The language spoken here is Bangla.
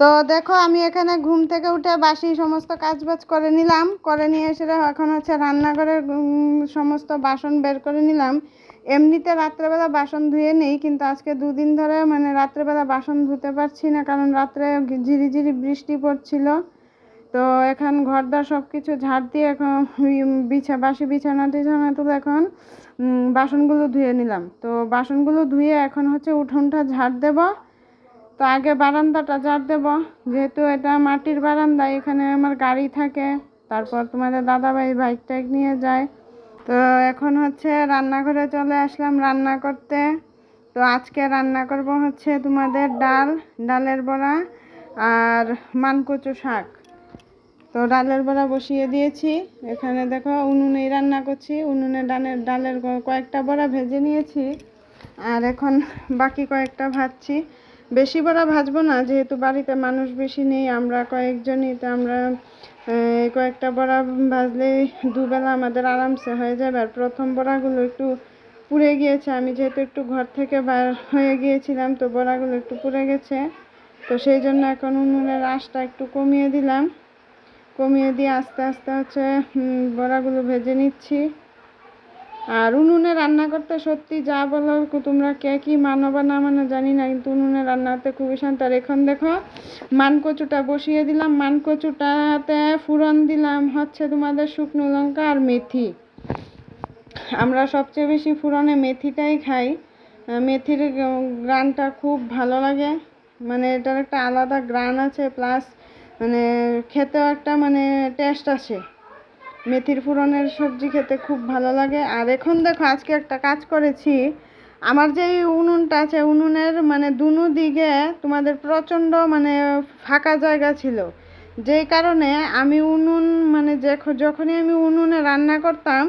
তো দেখো, আমি এখানে ঘুম থেকে উঠে বাসি সমস্ত কাজবাজ করে নিলাম। করে নিয়ে এসে এখন হচ্ছে রান্নাঘরের সমস্ত বাসন বের করে নিলাম। এমনিতে রাত্রেবেলা বাসন ধুয়ে নেই, কিন্তু আজকে দুদিন ধরে মানে রাত্রেবেলা বাসন ধুতে পারছি না, কারণ রাত্রে ঝিরিঝিরি বৃষ্টি পড়ছিল। তো এখন ঘরদার সব কিছু ঝাড় দিয়ে এখন বিছা, বাসি বিছানা টিছানা তুলে এখন বাসনগুলো ধুয়ে নিলাম। তো বাসনগুলো ধুয়ে এখন হচ্ছে উঠোনটা ঝাড় দেবো। তো আগে বারান্দাটা ঝাড় দেবো। যেহেতু এটা মাটির বারান্দা, এখানে আমার গাড়ি থাকে। তারপর তোমাদের দাদাভাই বাইক টাইক নিয়ে যায়। তো এখন হচ্ছে রান্নাঘরে চলে আসলাম রান্না করতে। তো আজকে রান্না করব হচ্ছে তোমাদের ডাল, ডালের বড়া আর মানকচু শাক। তো ডালের বড়া বসিয়ে দিয়েছি। এখানে দেখো উনুনেই রান্না করছি। উনুনে ডালের ডালের কয়েকটা বড়া ভেজে নিয়েছি। আর এখন বাকি কয়েকটা ভাজছি। বেশি বড়া ভাজবো না, যেহেতু বাড়িতে মানুষ বেশি নেই, আমরা কয়েকজনই, তো আমরা কয়েকটা বড়া ভাজলেই দুবেলা আমাদের আরামসে হয়ে যাবে। আর প্রথম বড়াগুলো একটু পুড়ে গিয়েছে, আমি যেহেতু একটু ঘর থেকে বার হয়ে গিয়েছিলাম, তো বড়াগুলো একটু পুড়ে গেছে। তো সেই জন্য এখন উনুনের আঁচটা একটু কমিয়ে দিলাম। কমিয়ে দিয়ে আস্তে আস্তে হচ্ছে বড়াগুলো ভেজে নিচ্ছি। আর উনুনে রান্না করতে সত্যি যা বলো তোমরা কে কি মানো বা না মানো জানি না, কিন্তু উনুনে রান্না করতে খুবই শান্ত। আর এখন দেখো, মানকচুটা বসিয়ে দিলাম। মানকচুটাতে ফুরন দিলাম হচ্ছে তোমাদের শুকনো লঙ্কা আর মেথি। আমরা সবচেয়ে বেশি ফুরনে মেথিটাই খাই। মেথির গ্রানটা খুব ভালো লাগে। মানে এটার একটা আলাদা গ্রান আছে, প্লাস মানে খেতেও একটা মানে টেস্ট আছে। মেথির ফুরনের সবজি খেতে খুব ভালো লাগে। আর এখন দেখো, আজকে একটা কাজ করেছি। আমার যে উনুনটা আছে, উনুনের মানে দুনু দিকে তোমাদের প্রচণ্ড মানে ফাঁকা জায়গা ছিল। যেই কারণে আমি উনুন মানে যে যখনই আমি উনুনে রান্না করতাম